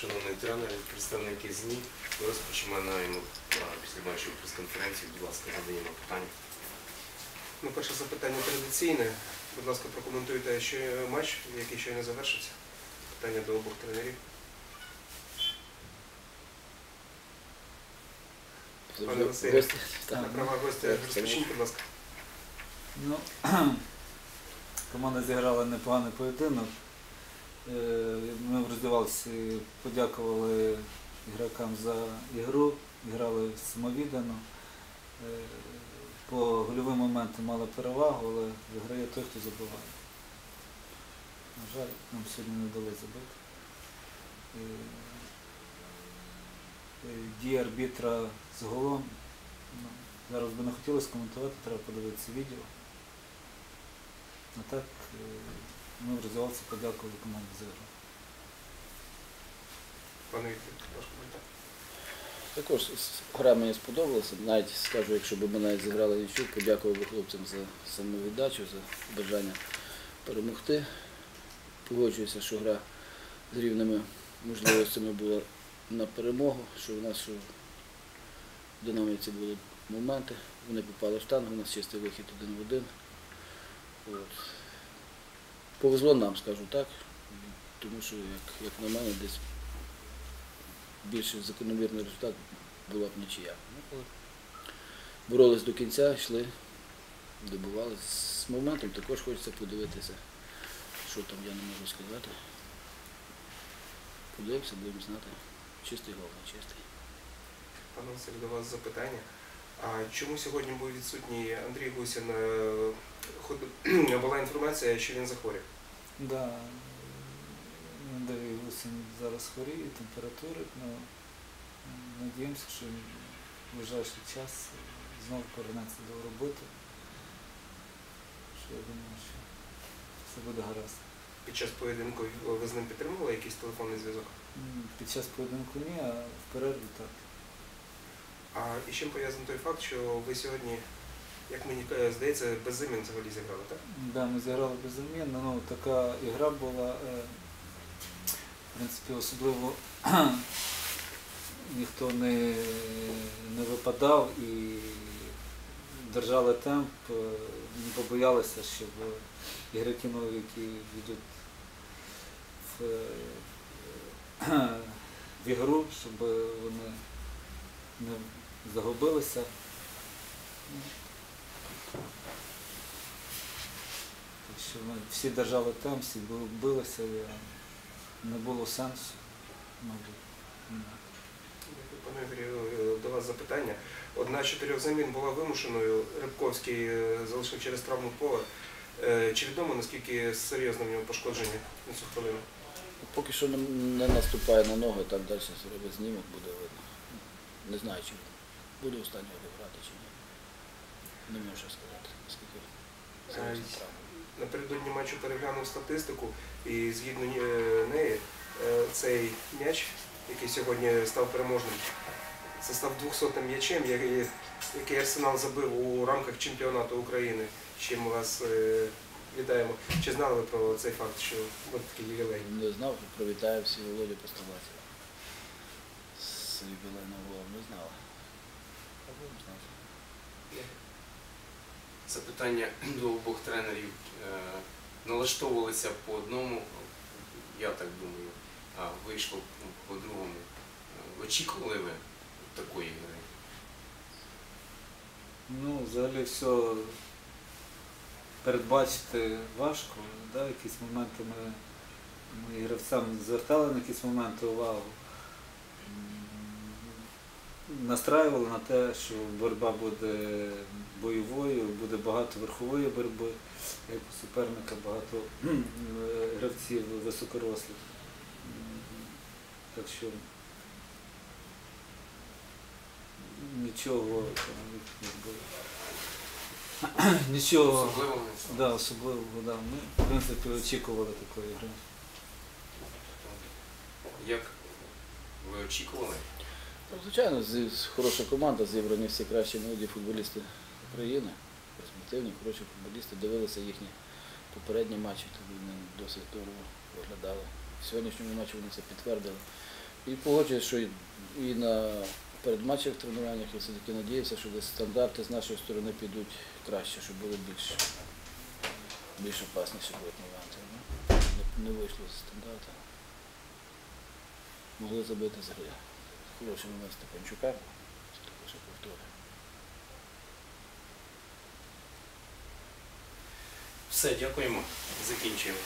Шановний тренер, представники ЗМІ, ми розпочинаємо після вашої прес-конференції. Будь ласка, задаємо питання. Ну, перше запитання традиційне. Будь ласка, прокоментуйте що матч, який щойно завершився. Питання до обох тренерів. Пане Василю. Гості, права гостя розпочніть, будь ласка. Ну, команда зіграла непоганий поєдинок. Ми подякували ігрокам за ігру, грали самовіддано. Е, По гольовим моментам мали перевагу, але виграє той, хто забиває. На жаль, нам сьогодні не дали забити. Е, е, арбітра з. Ну, зараз би не хотілося коментувати, треба подивитися відео. А так ми в розвивалці подякували команді за гру. Віктор, ваш коментар. Також гра мені сподобалася. Навіть скажу, якщо б ми навіть зіграли нічого, подякував би хлопцям за самовіддачу, за бажання перемогти. Погоджуюся, що гра з рівними можливостями була на перемогу, що у нас що в динаміці були моменти. Вони попали в штангу, у нас чистий вихід один в один. От. Повезло нам, скажу так, тому що, як, як на мене, десь більш закономірний результат була б нічия. Ну, боролись до кінця, йшли, добивалися. З моментом також хочеться подивитися, що там я не можу сказати. Подивимося, будемо знати. Чистий гол, не чистий. Пане Василь, до вас запитання. А чому сьогодні був відсутній Андрій Гусін? Е, ход- Була інформація, що він захворів. Да, Андрій Гусин зараз хворіє, температури, але надіємося, що в ближайший час знову повернеться до роботи. Що я думаю, що все буде гаразд. Під час поєдинку ви з ним підтримували якийсь телефонний зв'язок? Під час поєдинку ні, а в перерві так. А і чим пов'язаний той факт, що ви сьогодні, як мені е, здається, без замін взагалі зіграли, так? Да, ми зіграли без беззамінно, ну така ігра була, е, принципі, особливо ніхто не, не випадав і держали темп, не побоялися, щоб ігроки нові, які йдуть в, е, в ігру, щоб вони не загубилися. Що ми всі держали темп, всі билися, не було сенсу, мабуть. Пане Ігорю, е, до вас запитання. Одна з чотирьох замін була вимушеною. Рибковський е, залишив через травму пола. Е, Чи відомо, наскільки серйозно в нього пошкодження на цю хвилину? Поки що не, наступає на ноги, там далі зробить знімок, буде видно. Не знаю, чи буде останнього грати чи ні. Не можу сказати, наскільки серйозна Ай. травма. Напередодні матчу переглянув статистику і згідно е, неї е, цей м'яч, який сьогодні став переможним, це став 200-м м'ячем, який- Арсенал забив у рамках чемпіонату України. з Чим вас е, вітаємо. Чи знали ви про цей факт, що буде такий ювілей? Не знав, привітаю всі Володю Постолація. З юбілейним голом не знала. А будемо знати. Запитання до обох тренерів. Е, Налаштовувалися по одному, я так думаю, а вийшло по-другому. Е, Очікували ви такої гри? Ну, взагалі все передбачити важко. Да? Якісь моменти ми, ми гравцям звертали на якісь моменти увагу. Настраювали на те, що боротьба буде бойовою, буде багато верхової боротьби, як у суперника багато гравців високорослих. Так що нічого нічого Особливо не да, особливого, да. Ми в принципі очікували такої гри. Як ви очікували? Ну, Звичайно, з- хороша команда, зібрані всі кращі молоді футболісти України, перспективні, хороші футболісти, дивилися їхні попередні матчі, тоді вони досить здорово виглядали. В сьогоднішньому матчі вони це підтвердили. І погоджуюсь, що і, на передматчевих тренуваннях я все-таки надіявся, що десь стандарти з нашої сторони підуть краще, щоб були більш, більш опасніші будуть моменти. Ну, не вийшло з стандарта. Могли забити з гри. Хороший нас Степанчука, також повторюю. Все, дякуємо. Закінчуємо.